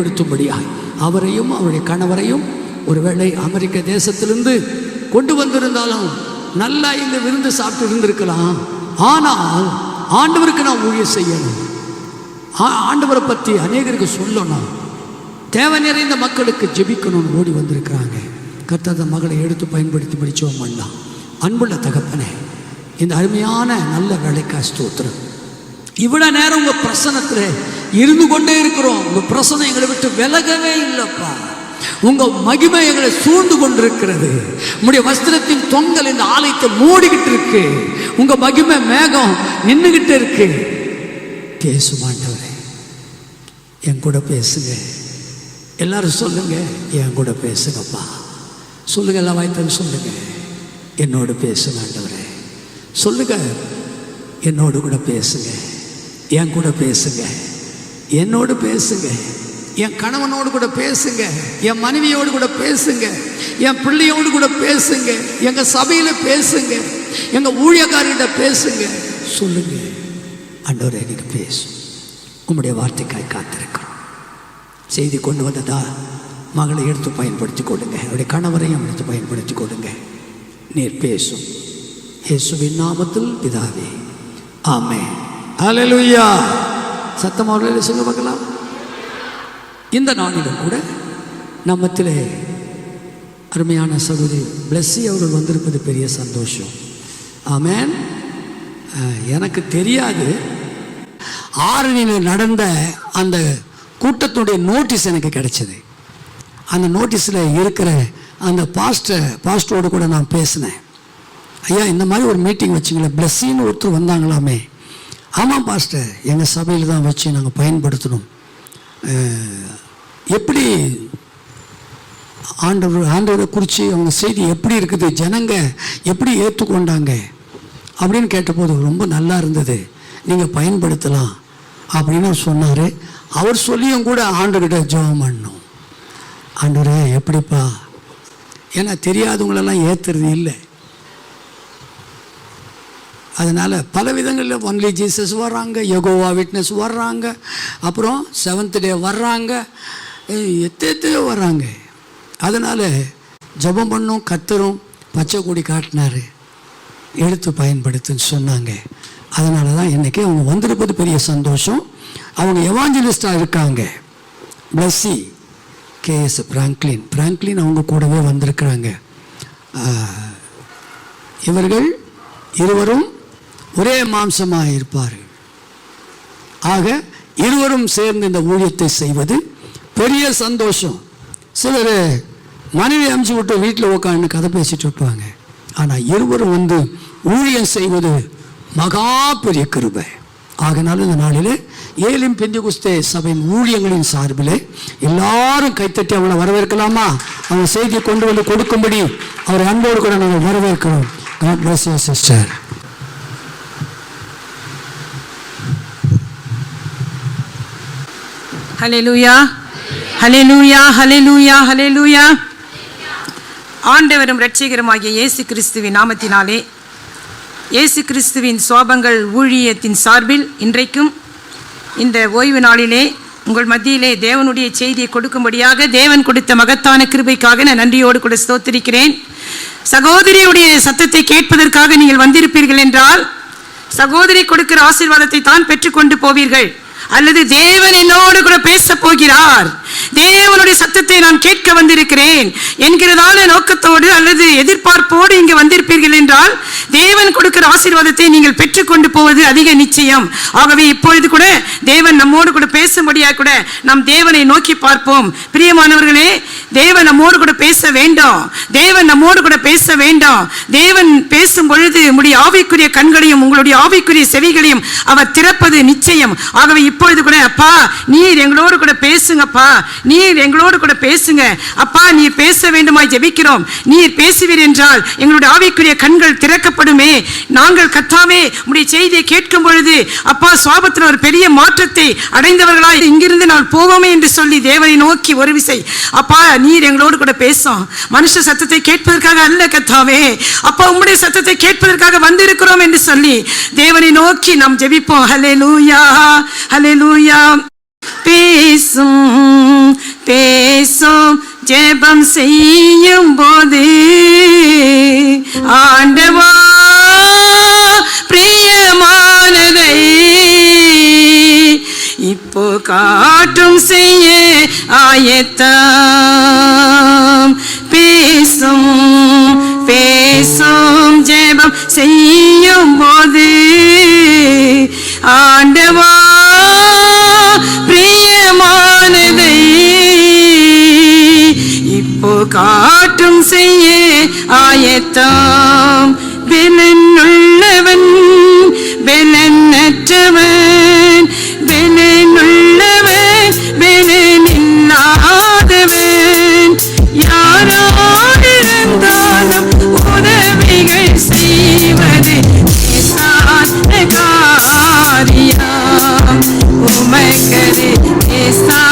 பயன்படுத்தும்படியாய் அவரையும் அவருடைய கணவரையும் ஒருவேளை அமெரிக்க தேசத்திலிருந்து கொண்டு வந்திருந்தாலும் நல்லா இந்த விருந்து சாப்பிட்டு இருந்திருக்கலாம். ஆனால் ஆண்டவருக்கு நான் ஊழியம் செய்யணும். ஆண்டவரை பற்றி அநேகருக்கு சொல்லணும். தேவை நிறைந்த மக்களுக்கு ஜெபிக்கணும்னு ஓடி வந்திருக்கிறாங்க. கத்தாத மகளை எடுத்து பயன்படுத்தி படிச்சோம் பண்ணலாம் அன்புள்ள தகப்பனே இந்த அருமையான நல்ல வேலைக்கா ஸ்தோத்திரம். இவ்வளோ நேரம் உங்கள் பிரசனத்தில் இருந்து கொண்டே இருக்கிறோம். உங்கள் பிரசனை எங்களை விட்டு விலகவே இல்லைப்பா. உங்கள் மகிமை எங்களை சூழ்ந்து கொண்டிருக்கிறது. உங்களுடைய வஸ்திரத்தின் தொங்கல் இந்த ஆலயத்தை மூடிக்கிட்டு இருக்கு. உங்கள் மகிமை மேகம் நின்றுகிட்டு இருக்கு. பேசுமாண்டவரே என் கூட பேசுங்க. எல்லாரும் சொல்லுங்க என் கூட பேசுங்கப்பா. சொல்லுங்க எல்லாம் வாய்த்தன்னு சொல்லுங்க. என்னோடு பேசுமாண்டவரே சொல்லுங்க என்னோடு கூட பேசுங்க. என் கூட பேசுங்க. என்னோடு பேசுங்க. என் கணவனோடு கூட பேசுங்க. என் மனைவியோடு கூட பேசுங்க. என் பிள்ளையோடு கூட பேசுங்க. எங்கள் சபையில் பேசுங்க. எங்கள் ஊழியக்காரர்கிட்ட பேசுங்க. சொல்லுங்க. அண்டோரே எனக்கு பேசும் உம்முடைய வார்த்தைக்காய் காத்திருக்கிறோம். செய்தி கொண்டு வந்ததா? மகளை எடுத்து பயன்படுத்தி கொடுங்க அவருடைய கணவரையும் எடுத்து பயன்படுத்தி கொடுங்க நீர் பேசும். இயேசுவின் நாமத்தில் பிதாவே. ஆமே அலலுயா சத்தமாக சொல்ல பார்க்கலாம்? இந்த நாளிலும் கூட நம்மத்திலே அருமையான சகோதரி பிளஸ்ஸி அவர்கள் வந்திருப்பது பெரிய சந்தோஷம். ஆமேன். எனக்கு தெரியாது. ஆரணியில் நடந்த அந்த கூட்டத்துடைய நோட்டீஸ் எனக்கு கிடைச்சது. அந்த நோட்டீஸில் இருக்கிற அந்த பாஸ்டர் பாஸ்டரோடு கூட நான் பேசினேன். ஐயா இந்த மாதிரி ஒரு மீட்டிங் வச்சுங்களேன். பிளஸ்ஸின்னு ஒருத்தர் வந்தாங்களாமே. ஆமாம் பாஸ்டர். எங்கள் சபையில் தான் வச்சு நாங்கள் பயன்படுத்தணும் எப்படி ஆண்டவர் ஆண்டவரை குறித்து அவங்க செய்தி எப்படி இருக்குது ஜனங்க எப்படி ஏற்றுக்கொண்டாங்க அப்படின்னு கேட்டபோது ரொம்ப நல்லா இருந்தது. நீங்கள் பயன்படுத்தலாம் அப்படின்னு அவர் சொன்னார். அவர் சொல்லியும் கூட ஆண்டவர்கிட்ட ஜெபம் பண்ணோம். ஆண்டவரே எப்படிப்பா? ஏன்னா தெரியாதவங்களெல்லாம் ஏற்றுறது இல்லை. அதனால் பல விதங்களில் ஒன்லி ஜீசஸ் வர்றாங்க யகோவா விட்னஸ் வர்றாங்க அப்புறம் செவன்த் டே வர்றாங்க எத்தையோ வர்றாங்க. அதனால் ஜெபம் பண்ணும் கத்தரும் பச்சை கொடி காட்டினார். எடுத்து பயன்படுத்துன்னு சொன்னாங்க. அதனால தான் இன்றைக்கி அவங்க வந்திருப்பது பெரிய சந்தோஷம். அவங்க எவாஞ்சலிஸ்டாக இருக்காங்க. பிளஸ்ஸி கேஎஸ் பிராங்க்லின் பிராங்க்லின் அவங்க கூடவே வந்திருக்கிறாங்க. இவர்கள் இருவரும் ஒரே மாம்சமாக இருப்பார்கள் ஆக இருவரும் சேர்ந்து இந்த ஊழியத்தை செய்வது பெரிய சந்தோஷம். சிலர் மனைவி அமுச்சு விட்டு வீட்டில் உட்காந்து கதை பேசிட்டு இருப்பாங்க. ஆனால் இருவரும் வந்து ஊழியம் செய்வது மகா பெரிய கிருபை. ஆகினாலும் இந்த நாளிலே ஏலிம் பெந்திகுஸ்தே சபையின் ஊழியங்களின் சார்பில் எல்லாரும் கைத்தட்டி அவளை வரவேற்கலாமா? அவங்க செய்தியை கொண்டு வந்து கொடுக்கும்படி அவரை அன்போடு கூட நாங்கள் வரவேற்கிறோம். காட் சிஸ்டர் ஹalleluya ஹalleluya ஹalleluya ஹalleluya ஆண்டவரும் இரட்சகருமாகிய இயேசு கிறிஸ்துவின் நாமத்தினாலே இயேசு கிறிஸ்துவின் சோபங்கள் ஊழியத்தின் சார்பில் இன்றைக்கும் இந்த ஓய்வு நாளிலே உங்கள் மத்தியிலே தேவனுடைய செய்தியை கொடுக்கும்படியாக தேவன் கொடுத்த மகத்தான கிருபைக்காக நான் நன்றியோடு கூட ஸ்தோத்திருக்கிறேன். சகோதரியுடைய சத்தத்தை கேட்பதற்காக நீங்கள் வந்திருப்பீர்கள் என்றால் சகோதரி கொடுக்கிற ஆசீர்வாதத்தை தான் பெற்றுக்கொண்டு போவீர்கள். அல்லது தேவன் என்னோடு கூட பேச போகிறார் தேவனுடைய சத்தத்தை நான் கேட்க வந்திருக்கிறேன் என்கிறதான நோக்கத்தோடு அல்லது எதிர்பார்ப்போடு இங்கு வந்திருப்பீர்கள் என்றால் தேவன் கொடுக்கிற ஆசீர்வாதத்தை நீங்கள் பெற்றுக்கொண்டு போவது அதிக நிச்சயம். ஆகவே இப்பொழுது கூட தேவன் நம்மோடு கூட பேசும்படியாக கூட நாம் தேவனை நோக்கி பார்ப்போம். பிரியமானவர்களே தேவன் நம்மோடு கூட பேச வேண்டாம். தேவன் நம்மோடு கூட பேச வேண்டாம். தேவன் பேசும் பொழுது உங்களுடைய ஆவிக்குரிய கண்களையும் உங்களுடைய ஆவிக்குரிய செவிகளையும் அவர் திறப்பது நிச்சயம். ஆகவே இப்பொழுது கூட அப்பா நீர் எங்களோடு கூட பேசுங்கப்பா. நீர் எங்களோடு கூட பேசுங்க. அப்பா நீர் பேச வேண்டுமாய் ஜெபிக்கிறோம். நீர் பேசுவீர் என்றால் எங்களுடைய ஆவிக்குரிய கண்கள் திறக்கப்படுமே. நாங்கள் கத்தாவே உடைய செய்தியை கேட்கும் பொழுது அப்பா சுவாபத்தில் ஒரு பெரிய மாற்றத்தை அடைந்தவர்களாய் இங்கிருந்து நான் போவோமே என்று சொல்லி தேவனை நோக்கி ஒரு விசை. அப்பா நீர் எங்களோடு கூட பேசும். மனுஷ சத்தத்தை கேட்பதற்காக அல்ல கத்தாவே அப்பா உம்முடைய சத்தத்தை கேட்பதற்காக வந்திருக்கிறோம் என்று சொல்லி தேவனை நோக்கி நாம் ஜெபிப்போம். ஹலே லூயா ஹலே லூயா பேசும் பேசும் ஜெபம் செய்யும் போது ஆண்டவா பிரியமானதை இப்போ காட்டும் செய்ய ஆயத்தம். பேசும் பேசும் ஜெபம் செய்யும் போது ஆண்டவா இப்போ காட்டும் செய்ய ஆயத்தம். பெலனுள்ளவன் பெலனற்றவன் பெலனுள்ளவன் பெலனில்லாதவன் யாராயிருந்தாலும் உதவிகள் செய்வது லேசான காரியம். உமக்கது லேசான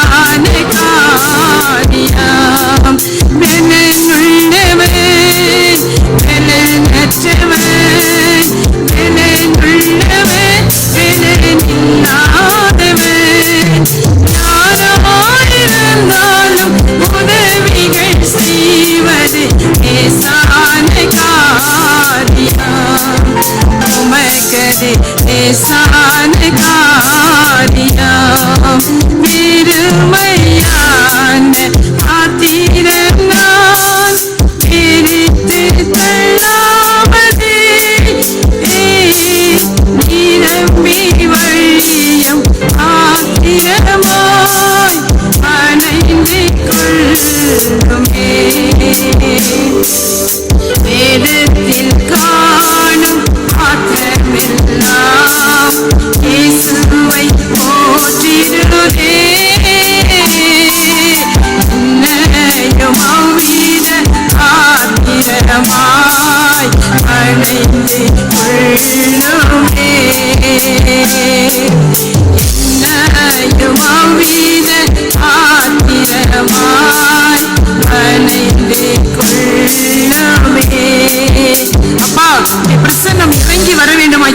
my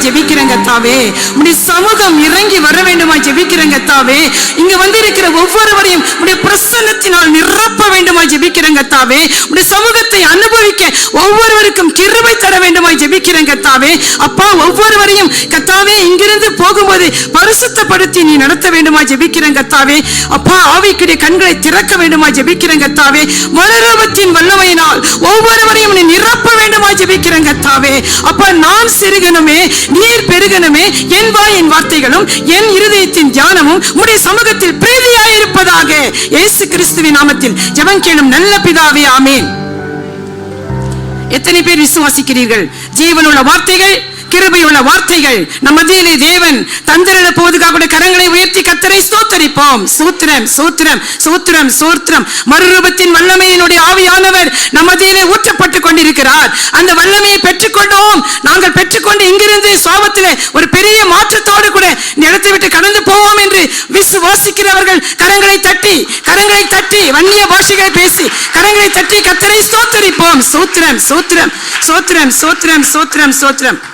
ஜெபிக்கிறேங்க தாவே. உடைய சமூகம் இறங்கி வர வேண்டுமா ஜெபிக்கிறேங்க தாவே. இங்க வந்து இருக்கிற ஒவ்வொருவரையும் உடைய பிரசன்னத்தினால் நிரப்ப வேண்டுமா ஜெபிக்கிறேங்க தாவே. உடைய சமூகத்தை அனுபவிக்க ஒவ்வொருவருக்கும் கிருபை தர வேண்டுமா ஜெபிக்கிறேங்க தாவே. அப்பா ஒவ்வொருவரையும் கத்தாவே இங்கிருந்து போகும்போது பரிசுத்தப்படுத்தி நீ நடத்த வேண்டுமா ஜெபிக்கிறேங்க அப்பா ஆவிக்குடைய கண்களை திறக்க வேண்டுமா ஜெபிக்கிறேன் கத்தாவே மறுரூபத்தின் வல்லமையினால் ஒவ்வொருவரையும் நீ கர்த்தாவே அப்ப நான் சிறுகணுமே நீர் பெருகணுமே என் வாயின் வார்த்தைகளும் என் இருதயத்தின் தியானமும் உடைய சமூகத்தில் பிரீதியாயிருப்பதாக இயேசு கிறிஸ்துவின் நாமத்தில் ஜெபம் கேளும் நல்ல பிதாவே ஆமேன். எத்தனை பேர் விசுவாசிக்கிறீர்கள்? ஜீவனுள்ள வார்த்தைகள் கிருபையுள்ள வார்த்தைகள். நம் மத்தியிலே தேவன் தந்திரன போதுக்காக கரங்களை உயர்த்தி கத்தரை ஸ்தோத்தரிப்போம். சூத்திரம் சூத்திரம் சூத்திரம் சூத்திரம். மறுரூபத்தின் வல்லமையினுடைய ஆவியானவர் நம் மத்தியிலே ஊற்றப்பட்டுக் கொண்டிருக்கிறார். அந்த வல்லமையை பெற்றுக்கொண்டோம். நாங்கள் பெற்றுக்கொண்டு இங்கிருந்து சோபத்திலே ஒரு பெரிய மாற்றத்தோடு கூட நிலத்தை விட்டு கடந்து போவோம் என்று விசுவாசிக்கிறவர்கள் கரங்களை தட்டி கரங்களை தட்டி வன்னிய பாஷைகளை பேசி கரங்களை தட்டி கத்தரை ஸ்தோத்தரிப்போம். சூத்திரம் சூத்திரம் சூத்திரம் சூத்திரம் சூத்திரம் சூத்திரம்.